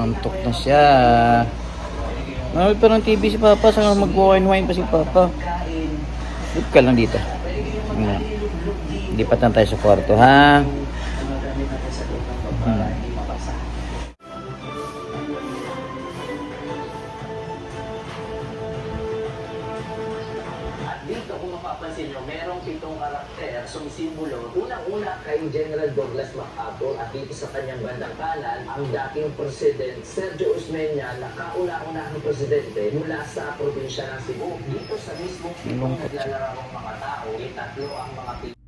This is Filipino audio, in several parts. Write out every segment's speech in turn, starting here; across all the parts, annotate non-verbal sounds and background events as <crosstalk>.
Nantok na siya. Manood pa ng TV si Papa. Saan mag-wine-wine pa si Papa? Dito ka lang dito. Lipat lang tayo sa kwarto, ha? Mapapansin nyo, merong pitong karakter sumisimbolo. Unang-una kay General Douglas MacArthur at dito sa kanyang bandang kanan, ang dating President Sergio Osmeña na kauna-unahang presidente mula sa probinsya ng Cebu. Dito sa mismong pitong naglalarawang mga tao, itatlo ang mga pitong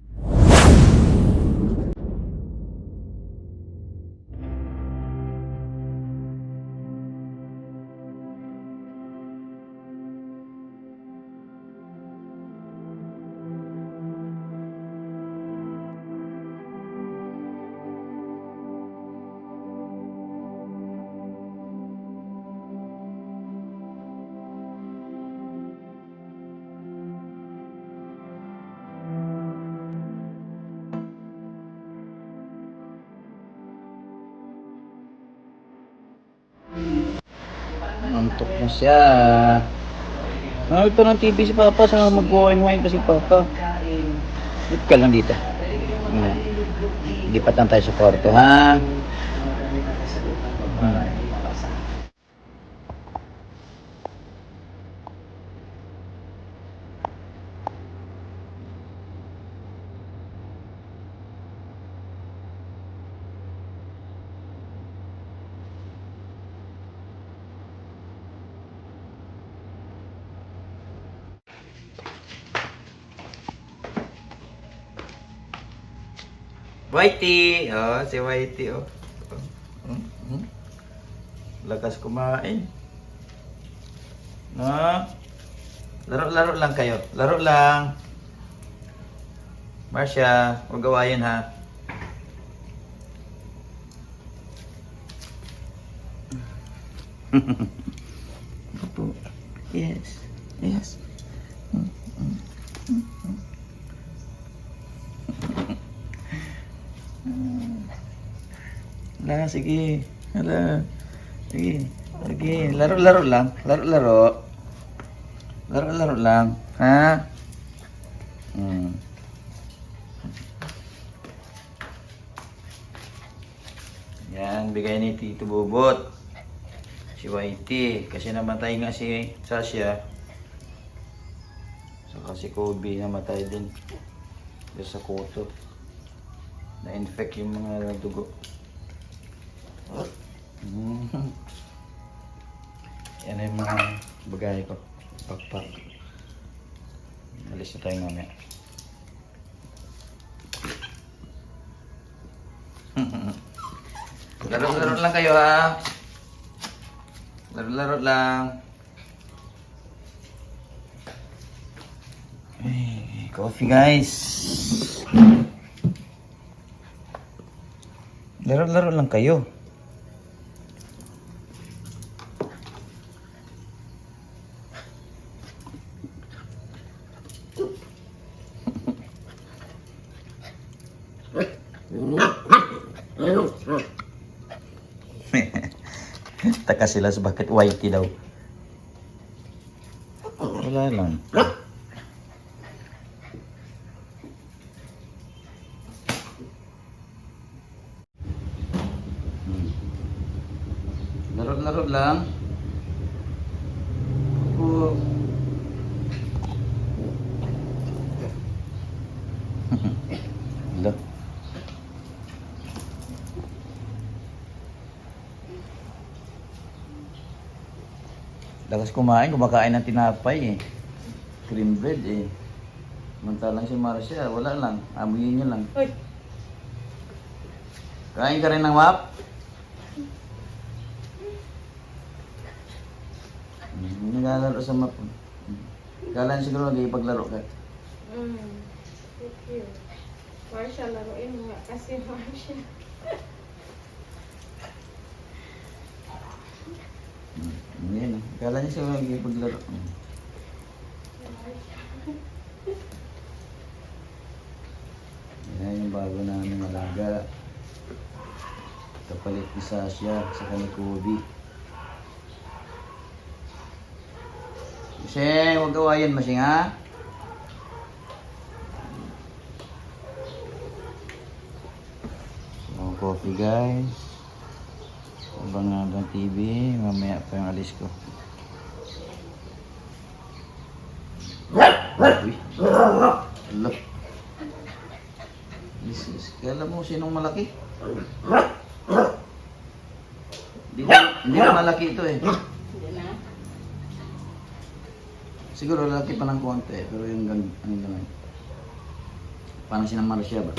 Nantok na siya. Manood pa ng TV si Papa. Saan mag-wine-wine pa si Papa? Dito ka lang dito. Nga. Lipat lang tayo sa kwarto, ha? Hmm. Whitey! Oh, si Whitey, oh. Oh, mm, mm. Lakas kumain. No? Laro-laro lang kayo. Laro lang. Marcia, huwag gawayin ha. <laughs> Yes. Yes. Mm, mm, mm, mm. Hala, sige. Hala. Sige. Sige. Laro-laro lang. Laro-laro. Laro-laro lang. Ha? Hmm. Yan, bigay ni Tito Bobot. Si Whitey. Kasi namatay nga si Sasha. Saka si Kobe namatay din. Doon sa kuto. Na-infect yung mga dugo. Mm. Yan yung mga bagay ko. Pakpak. Alis na tayo mamaya. <laughs> Laro-laro lang kayo ha. Laro-laro lang. Hey, coffee guys. Laro-laro lang kayo. Taka sila sa bakit whitey daw. Wala lang. Laro-laro lang. Opo. Hello. Lakas kumain, kumakain ng tinapay eh. Cream bread eh. Mantalang si Marcia, wala lang. Amuyin niyo lang. Uy, Kain ka rin ng map? Hmm, Naglalaro sa map. Kala niya siguro nag-ipaglaro ka. mm, thank you. Marsha, laruin mo nga kasi <laughs> Marsha. Hmm. Yan. ah. Kala niya siguro nag-ipaglaro. Hmm. Yan yung bago namin malaga. Ito. Kapalit ni Sasha sa ni Kobe. Masing, huwag gawayan masing ha. So, coffee guys. Abang nga ng TV, mamaya pa yung alis ko. Uy. Kala mo sinong malaki? Hindi na, hindi na malaki ito eh. Siguro lalaki pa ng konti, pero yung gan ano naman. Parang sinamar siya ba?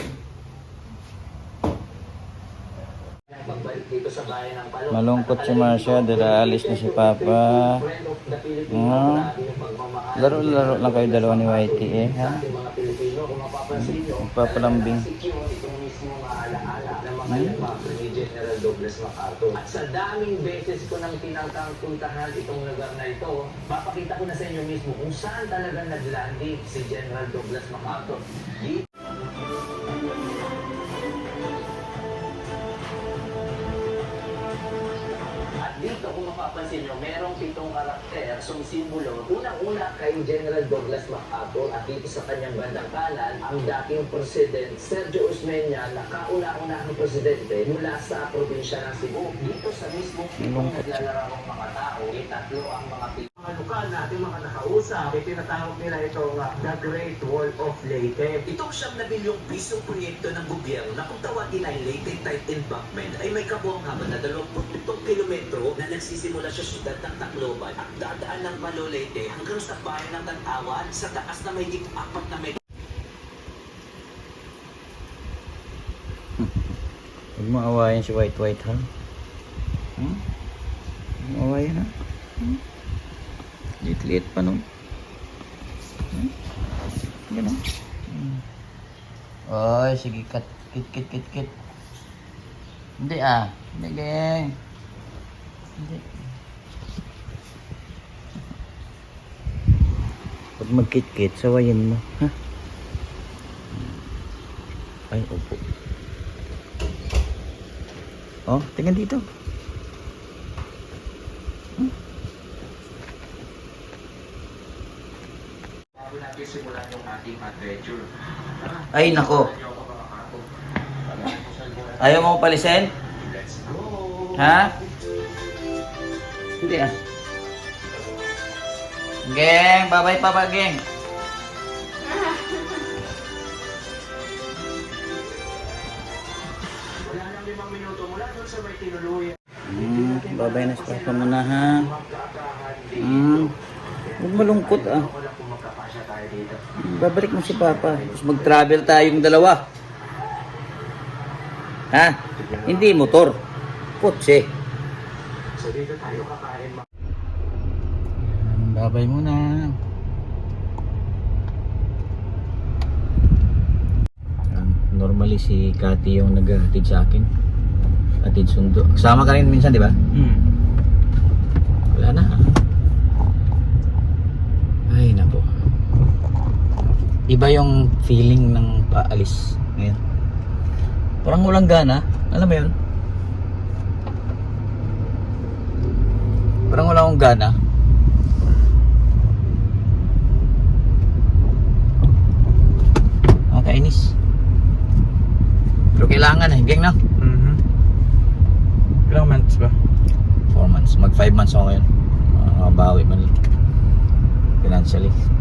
Malungkot si Marcia dahil aalis na si Papa. Pagmamahal. Laro-laro lang kayo dalawa ni Whitey eh, ha? Sa ating Douglas MacArthur. At sa daming beses ko nang tinangkang puntahan itong lugar na ito, papakita ko na sa inyo mismo kung saan talaga naglanding si General Douglas MacArthur. Mapapansin nyo, merong pitong karakter, sumisimbolo. Unang-una kay General Douglas MacArthur at dito sa kanyang bandang kanan, ang dating President Sergio Osmeña na kauna-unahang presidente mula sa probinsya ng Cebu. Dito sa mismo pitong naglalarong mga tao, eh, tatlo ang mga pitong mga lokal na ating mga nakausap, eh, tinatawag nila itong uh, The Great Wall of Leyte. Itong siyam na bilyong pisong proyekto ng gobyerno na kung tawagin ay Leyte Type Embankment ay may kabuang haba na 27 kilometro na nagsisimula sa syudad ng Tacloban at dadaan ng Palo Leyte hanggang sa bayan ng Tantawan sa taas na may apat na metro. Huwag mo awayan si White White ha? Hmm? Huwag mo awayan ha? Hmm? Liit-liit pa nun. Hmm? Ganun. Hmm. Oy, sige, kat, kit, kit, kit, kit. Hindi ah. Hindi, geng. Hindi. Pag magkit-kit, sawayin mo. Ha? Ay, opo. Oh, tingnan dito. Bago natin simulan yung ating adventure. Ay, nako. Ayaw mo palisin? Ha? Hindi ah. Geng, bye-bye papa, geng. Sa. Hmm, bye-bye na papa muna ha. Hmm. Huwag malungkot ah. Tayo dito. Babalik mo si papa. Tapos mag-travel tayong dalawa. Ha? Hindi motor. Kotse. So dito tayo kakain Babay muna. Normally si Kati yung naghahatid sa akin. Hatid sundo. Kasama ka rin minsan, di ba? Hmm. Wala na. Ay, nako. Iba yung feeling ng paalis ngayon. Parang walang gana. Alam mo yun? Parang wala akong gana. Ang kainis. Pero kailangan eh. Gang na. Mhm. Ilang months ba? 4 months. Mag 5 months ako ngayon. Makabawi man. Financially.